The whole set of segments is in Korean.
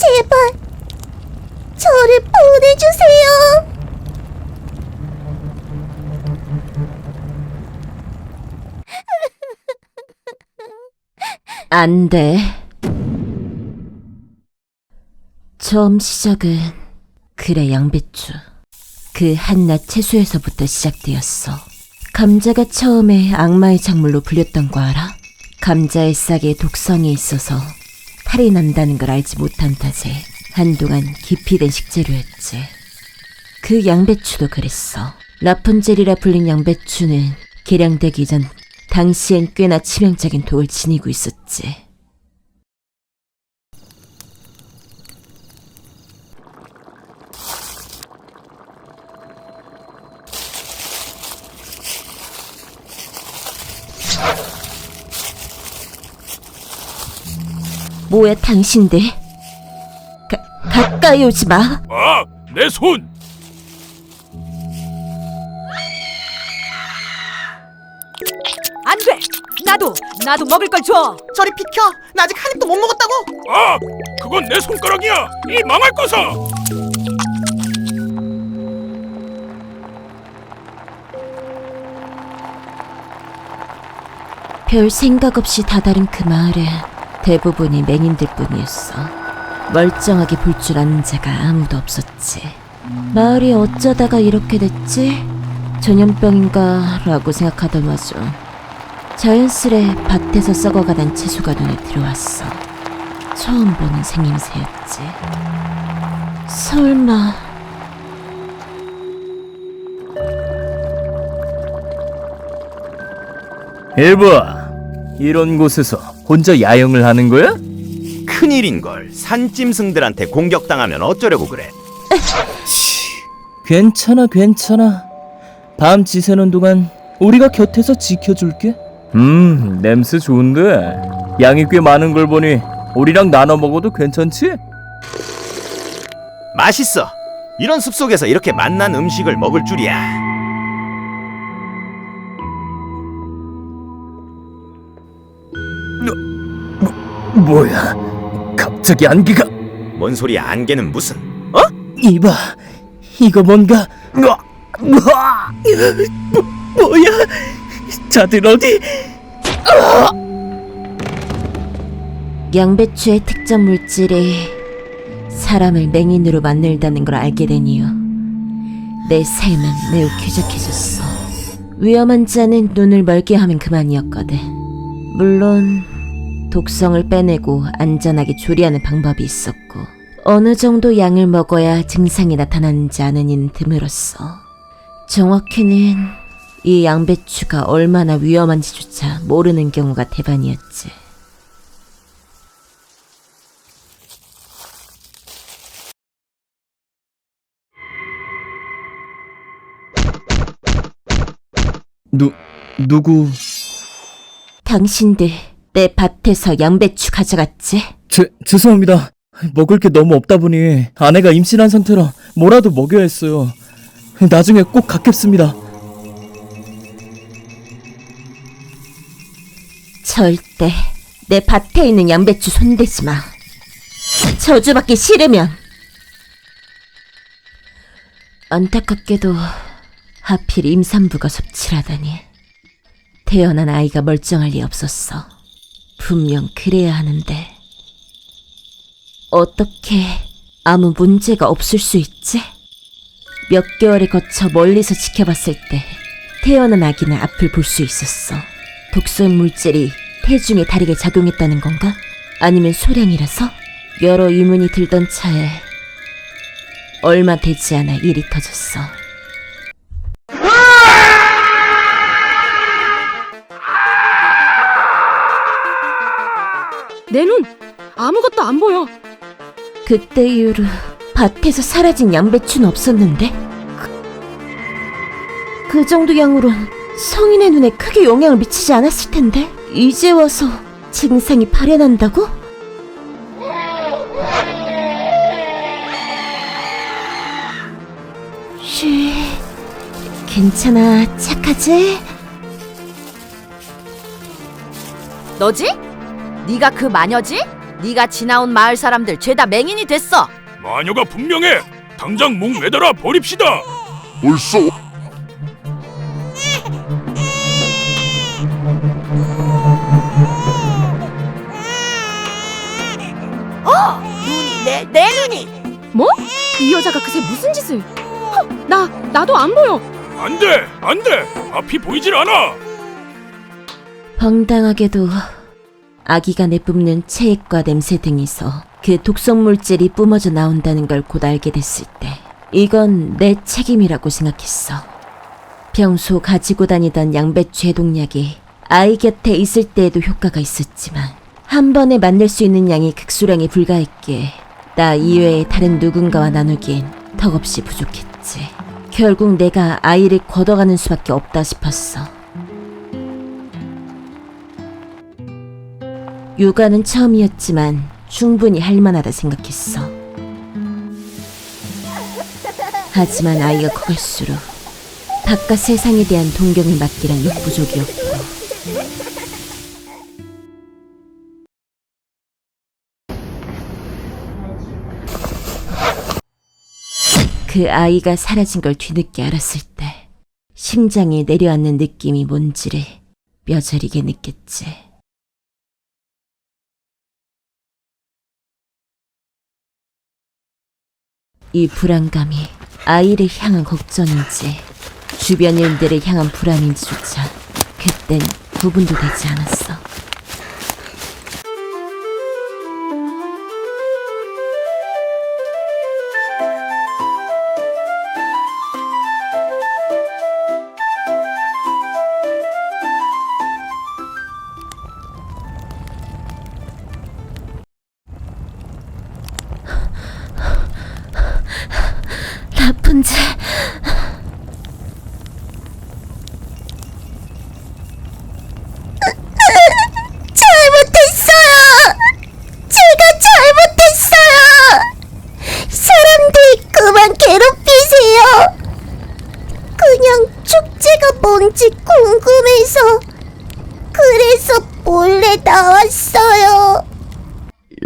제발 저를 보내주세요. 안 돼. 처음 시작은 그래 양배추. 그 한낱 채소에서부터 시작되었어. 감자가 처음에 악마의 작물로 불렸던 거 알아? 감자의 싹에 독성이 있어서 탈이 난다는 걸 알지 못한 탓에 한동안 깊이 된 식재료였지. 그 양배추도 그랬어. 라푼젤이라 불린 양배추는 개량되기 전 당시엔 꽤나 치명적인 독을 지니고 있었지. 뭐야 당신들? 가, 가까이 오지 마. 아, 내 손! 안 돼! 나도! 나도 먹을 걸 줘! 저리 비켜! 나 아직 한 입도 못 먹었다고! 아, 그건 내 손가락이야! 이 망할 거사! 별 생각 없이 다다른 그 마을에 대부분이 맹인들 뿐이었어. 멀쩡하게 볼 줄 아는 자가 아무도 없었지. 마을이 어쩌다가 이렇게 됐지? 전염병인가? 라고 생각하던 와중 자연스레 밭에서 썩어가던 채소가 눈에 들어왔어. 처음 보는 생김새였지. 설마 에바, 이런 곳에서 혼자 야영을 하는 거야? 큰일인걸 산짐승들한테 공격당하면 어쩌려고 그래 괜찮아, 괜찮아. 밤 지새는 동안 우리가 곁에서 지켜줄게. 음, 냄새 좋은데. 양이 꽤 많은 걸 보니 우리랑 나눠 먹어도 괜찮지? 맛있어 이런 숲속에서 이렇게 맛난 음식을 먹을 줄이야 뭐야? 갑자기 안개가 뭔 소리야 안개는 무슨 이봐. 이거 뭔가 으아, 으아, 뭐, 뭐야? 자들 어디? 양배추의 특정 물질이 사람을 맹인으로 만들다는 걸 알게 된 이후 내 삶은 매우 쾌적해졌어. 위험한 자는 눈을 멀게 하면 그만이었거든. 물론 독성을 빼내고 안전하게 조리하는 방법이 있었고 어느 정도 양을 먹어야 증상이 나타나는지 아는 이는 드물었어. 정확히는 이 양배추가 얼마나 위험한지조차 모르는 경우가 대반이었지. 누 누구? 당신들 내 밭에서 양배추 가져갔지? 죄 죄송합니다. 먹을 게 너무 없다 보니 아내가 임신한 상태라 뭐라도 먹여야 했어요. 나중에 꼭 갚겠습니다. 절대 내 밭에 있는 양배추 손대지 마. 저주받기 싫으면. 안타깝게도 하필 임산부가 섭취하다니. 태어난 아이가 멀쩡할 리 없었어. 분명 그래야 하는데. 어떻게 아무 문제가 없을 수 있지? 몇 개월에 거쳐 멀리서 지켜봤을 때 태어난 아기는 앞을 볼 수 있었어. 독성 물질이 태중에 다르게 작용했다는 건가? 아니면 소량이라서? 여러 의문이 들던 차에 얼마 되지 않아 일이 터졌어. 내 눈! 아무것도 안 보여! 그때 이후로 밭에서 사라진 양배추는 없었는데? 그, 그 정도 양으론 성인의 눈에 크게 영향을 미치지 않았을 텐데? 이제 와서 증상이 발현한다고? 쉬, 괜찮아, 착하지? 너지? 네가 그 마녀지? 네가 지나온 마을 사람들 죄다 맹인이 됐어. 마녀가 분명해. 당장 목 매달아 버립시다. 벌써 눈이 내 내 눈이. 뭐? 이 여자가 그새 무슨 짓을? 허, 나 나도 안 보여. 안 돼, 안 돼. 앞이 보이질 않아. 황당하게도 아기가 내뿜는 체액과 냄새 등에서 그 독성 물질이 뿜어져 나온다는 걸 곧 알게 됐을 때 이건 내 책임이라고 생각했어. 평소 가지고 다니던 양배추 해독약이 아이 곁에 있을 때에도 효과가 있었지만 한 번에 만들 수 있는 양이 극소량에 불과했기에 나 이외에 다른 누군가와 나누기엔 턱없이 부족했지. 결국 내가 아이를 걷어가는 수밖에 없다 싶었어. 육아는 처음이었지만 충분히 할 만하다 생각했어. 하지만 아이가 커갈수록 바깥 세상에 대한 동경을 맡기란 욕부족이었고 그 아이가 사라진 걸 뒤늦게 알았을 때 심장이 내려앉는 느낌이 뭔지를 뼈저리게 느꼈지. 이 불안감이 아이를 향한 걱정인지 주변 일들을 향한 불안인지조차 그땐 구분도 되지 않았어.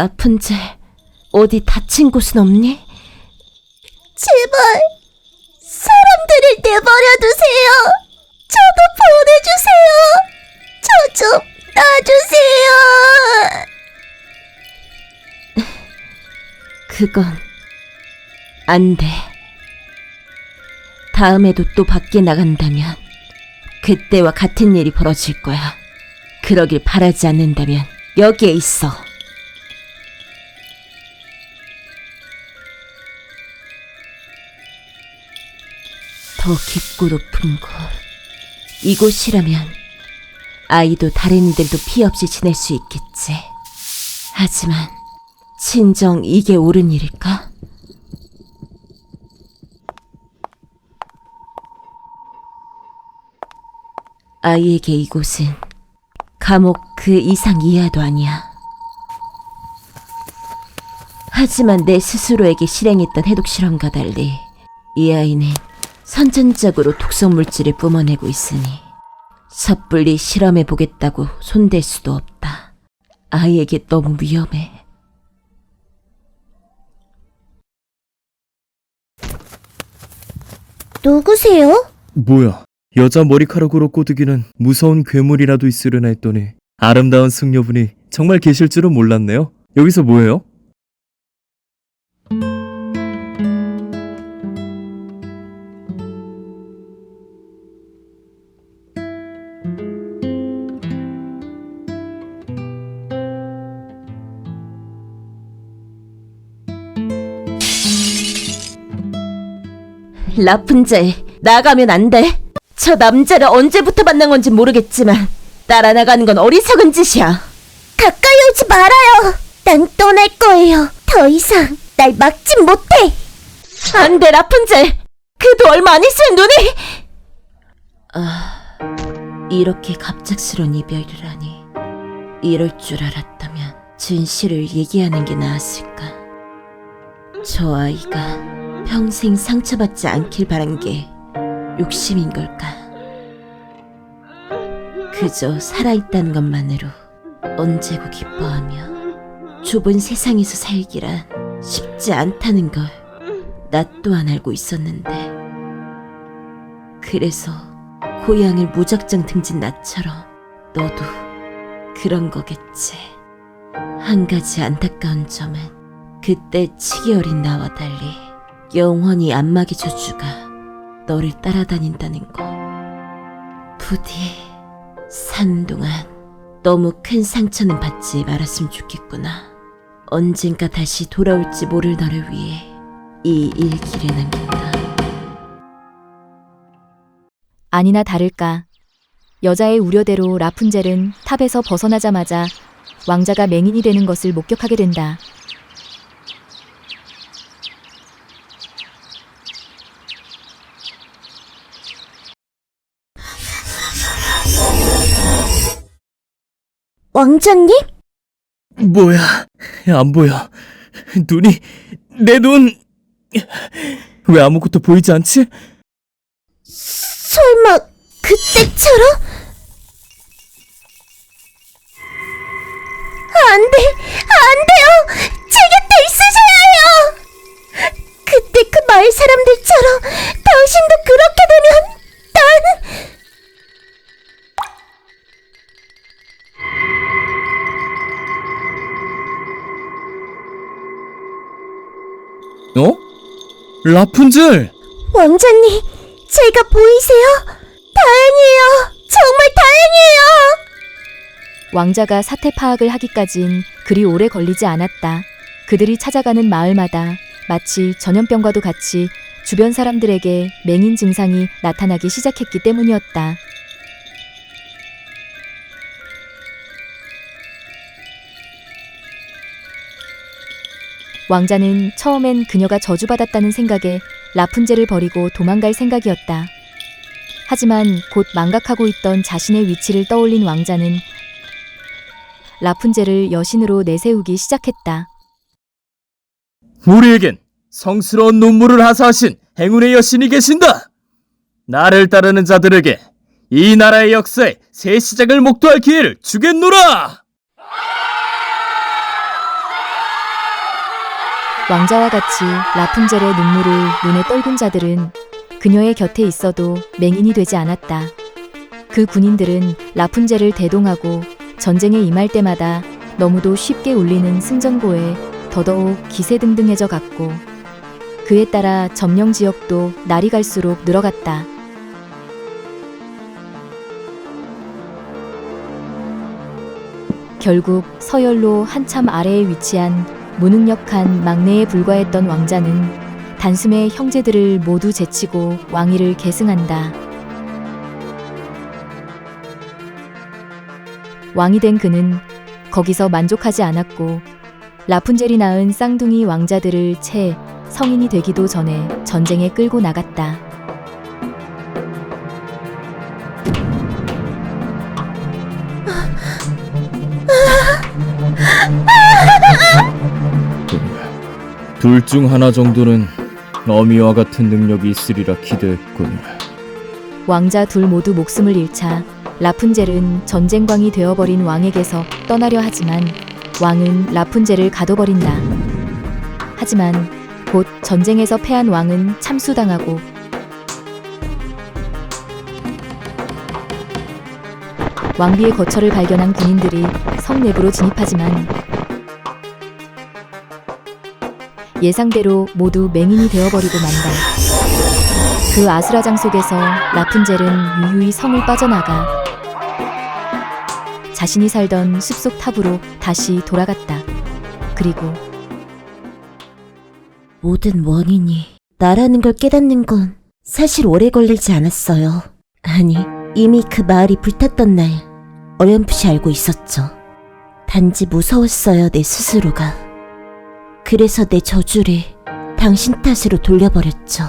라푼젤, 어디 다친 곳은 없니? 제발 사람들을 내버려 두세요. 저도 보내주세요. 저 좀 놔주세요. 그건 안 돼. 다음에도 또 밖에 나간다면 그때와 같은 일이 벌어질 거야. 그러길 바라지 않는다면 여기에 있어. 더 깊고 높은 곳. 이곳이라면 아이도 다른 이들도 피해 없이 지낼 수 있겠지. 하지만 진정 이게 옳은 일일까? 아이에게 이곳은 감옥 그 이상 이하도 아니야. 하지만 내 스스로에게 실행했던 해독 실험과 달리 이 아이는 선천적으로 독성 물질을 뿜어내고 있으니 섣불리 실험해 보겠다고 손댈 수도 없다. 아이에게 너무 위험해. 누구세요? 뭐야? 여자 머리카락으로 꼬드기는 무서운 괴물이라도 있으려나 했더니 아름다운 승려분이 정말 계실 줄은 몰랐네요. 여기서 뭐해요? 라푼젤, 나가면 안 돼. 저 남자를 언제부터 만난 건지 모르겠지만 따라 나가는 건 어리석은 짓이야. 가까이 오지 말아요. 난 떠날 거예요. 더 이상 날 막진 못해. 안 돼, 라푼젤. 그도 얼마 안 있을 눈이. 아, 이렇게 갑작스러운 이별을 하니 이럴 줄 알았다면 진실을 얘기하는 게 나았을까. 저 아이가 평생 상처받지 않길 바란 게 욕심인 걸까? 그저 살아있다는 것만으로 언제고 기뻐하며 좁은 세상에서 살기란 쉽지 않다는 걸 나 또한 알고 있었는데 그래서 고향을 무작정 등진 나처럼 너도 그런 거겠지. 한 가지 안타까운 점은 그때 치기 어린 나와 달리 영원히 안마기 저주가 너를 따라다닌다는 거. 부디 사는 동안 너무 큰 상처는 받지 말았으면 좋겠구나. 언젠가 다시 돌아올지 모를 너를 위해 이 일기를 남긴다. 아니나 다를까. 여자의 우려대로 라푼젤은 탑에서 벗어나자마자 왕자가 맹인이 되는 것을 목격하게 된다. 왕자님? 뭐야? 안 보여. 눈이 내 눈. 왜 아무것도 보이지 않지? 설마 그때처럼? 안 돼, 안 돼요! 제 곁에 있으셔야 해요! 그때 그 마을 사람들처럼 당신도 그렇게 되면 난... 어? 라푼젤! 왕자님, 제가 보이세요? 다행이에요! 정말 다행이에요! 왕자가 사태 파악을 하기까진 그리 오래 걸리지 않았다. 그들이 찾아가는 마을마다 마치 전염병과도 같이 주변 사람들에게 맹인 증상이 나타나기 시작했기 때문이었다. 왕자는 처음엔 그녀가 저주받았다는 생각에 라푼젤을 버리고 도망갈 생각이었다. 하지만 곧 망각하고 있던 자신의 위치를 떠올린 왕자는 라푼젤을 여신으로 내세우기 시작했다. 우리에겐 성스러운 눈물을 하사하신 행운의 여신이 계신다. 나를 따르는 자들에게 이 나라의 역사의 새 시작을 목도할 기회를 주겠노라. 왕자와 같이 라푼젤의 눈물을 눈에 떨군 자들은 그녀의 곁에 있어도 맹인이 되지 않았다. 그 군인들은 라푼젤을 대동하고 전쟁에 임할 때마다 너무도 쉽게 울리는 승전고에 더더욱 기세등등해져 갔고 그에 따라 점령 지역도 날이 갈수록 늘어갔다. 결국 서열로 한참 아래에 위치한 무능력한 막내에 불과했던 왕자는 단숨에 형제들을 모두 제치고 왕위를 계승한다. 왕이 된 그는 거기서 만족하지 않았고 라푼젤이 낳은 쌍둥이 왕자들을 채 성인이 되기도 전에 전쟁에 끌고 나갔다. 둘 중 하나 정도는 어미와 같은 능력이 있으리라 기대했군. 왕자 둘 모두 목숨을 잃자 라푼젤은 전쟁광이 되어버린 왕에게서 떠나려 하지만 왕은 라푼젤을 가둬버린다. 하지만 곧 전쟁에서 패한 왕은 참수당하고 왕비의 거처를 발견한 군인들이 성 내부로 진입하지만 예상대로 모두 맹인이 되어버리고 만다. 그 아수라장 속에서 라푼젤은 유유히 성을 빠져나가 자신이 살던 숲속 탑으로 다시 돌아갔다. 그리고 모든 원인이 나라는 걸 깨닫는 건 사실 오래 걸리지 않았어요. 아니, 이미 그 마을이 불탔던 날 어렴풋이 알고 있었죠. 단지 무서웠어요, 내 스스로가. 그래서 내 저주를 당신 탓으로 돌려버렸죠.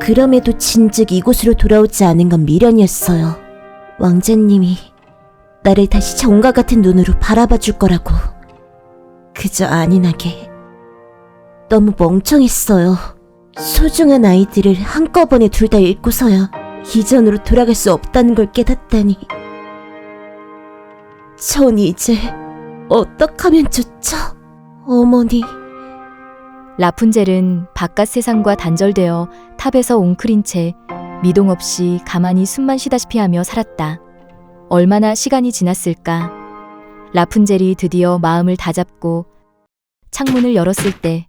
그럼에도 진즉 이곳으로 돌아오지 않은 건 미련이었어요. 왕자님이 나를 다시 정과 같은 눈으로 바라봐 줄 거라고. 그저 안인하게. 너무 멍청했어요. 소중한 아이들을 한꺼번에 둘 다 잃고서야 이전으로 돌아갈 수 없다는 걸 깨닫다니. 전 이제 어떡하면 좋죠? 어머니, 라푼젤은 바깥 세상과 단절되어 탑에서 웅크린 채 미동 없이 가만히 숨만 쉬다시피 하며 살았다. 얼마나 시간이 지났을까? 라푼젤이 드디어 마음을 다잡고 창문을 열었을 때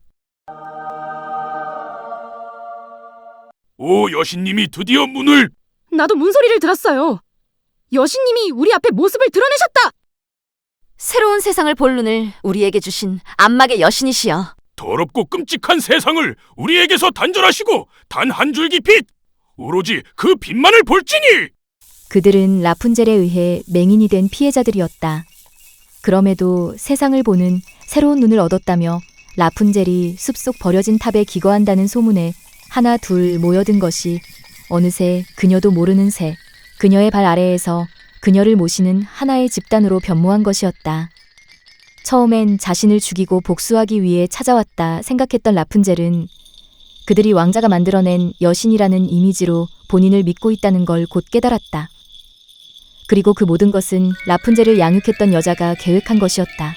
오 여신님이 드디어 문을 나도 문소리를 들었어요. 여신님이 우리 앞에 모습을 드러내셨다. 새로운 세상을 볼 눈을 우리에게 주신 안막의 여신이시여. 더럽고 끔찍한 세상을 우리에게서 단절하시고 단 한 줄기 빛 오로지 그 빛만을 볼지니 그들은 라푼젤에 의해 맹인이 된 피해자들이었다. 그럼에도 세상을 보는 새로운 눈을 얻었다며 라푼젤이 숲속 버려진 탑에 기거한다는 소문에 하나 둘 모여든 것이 어느새 그녀도 모르는 새 그녀의 발 아래에서 그녀를 모시는 하나의 집단으로 변모한 것이었다. 처음엔 자신을 죽이고 복수하기 위해 찾아왔다 생각했던 라푼젤은 그들이 왕자가 만들어낸 여신이라는 이미지로 본인을 믿고 있다는 걸 곧 깨달았다. 그리고 그 모든 것은 라푼젤을 양육했던 여자가 계획한 것이었다.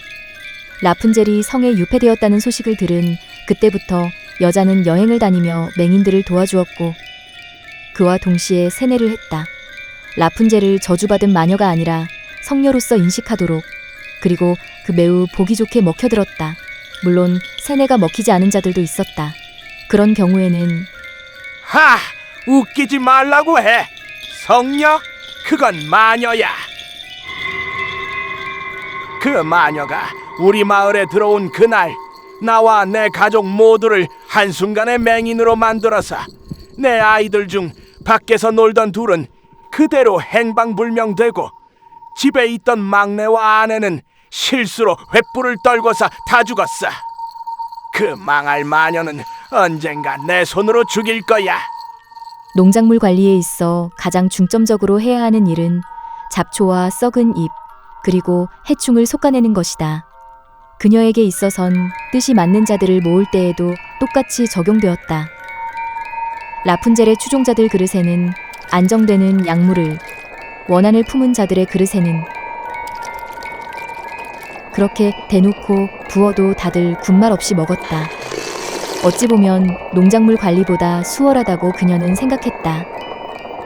라푼젤이 성에 유폐되었다는 소식을 들은 그때부터 여자는 여행을 다니며 맹인들을 도와주었고 그와 동시에 세뇌를 했다. 라푼젤을 저주받은 마녀가 아니라 성녀로서 인식하도록 그리고 그 매우 보기 좋게 먹혀들었다. 물론 세뇌가 먹히지 않은 자들도 있었다. 그런 경우에는 하! 웃기지 말라고 해. 성녀? 그건 마녀야. 그 마녀가 우리 마을에 들어온 그날 나와 내 가족 모두를 한순간에 맹인으로 만들어서 내 아이들 중 밖에서 놀던 둘은 그대로 행방불명되고 집에 있던 막내와 아내는 실수로 횃불을 떨궈서 다 죽었어. 그 망할 마녀는 언젠가 내 손으로 죽일 거야. 농작물 관리에 있어 가장 중점적으로 해야 하는 일은 잡초와 썩은 잎, 그리고 해충을 솎아내는 것이다. 그녀에게 있어선 뜻이 맞는 자들을 모을 때에도 똑같이 적용되었다. 라푼젤의 추종자들 그릇에는 안정되는 약물을, 원한을 품은 자들의 그릇에는 그렇게 대놓고 부어도 다들 군말 없이 먹었다. 어찌 보면 농작물 관리보다 수월하다고 그녀는 생각했다.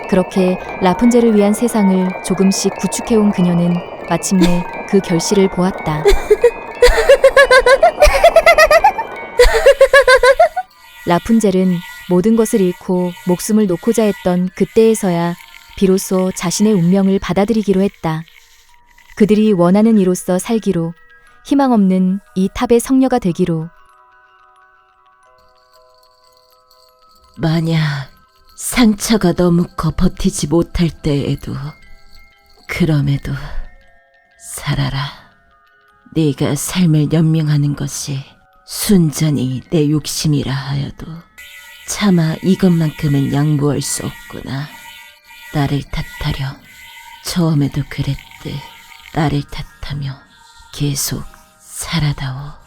그렇게 라푼젤을 위한 세상을 조금씩 구축해온 그녀는 마침내 그 결실을 보았다. 라푼젤은 모든 것을 잃고 목숨을 놓고자 했던 그때에서야 비로소 자신의 운명을 받아들이기로 했다. 그들이 원하는 이로써 살기로, 희망 없는 이 탑의 성녀가 되기로, 만약 상처가 너무 커 버티지 못할 때에도 그럼에도 살아라. 네가 삶을 연명하는 것이 순전히 내 욕심이라 하여도 차마 이것만큼은 양보할 수 없구나. 나를 탓하려 처음에도 그랬듯 나를 탓하며 계속 살아다오.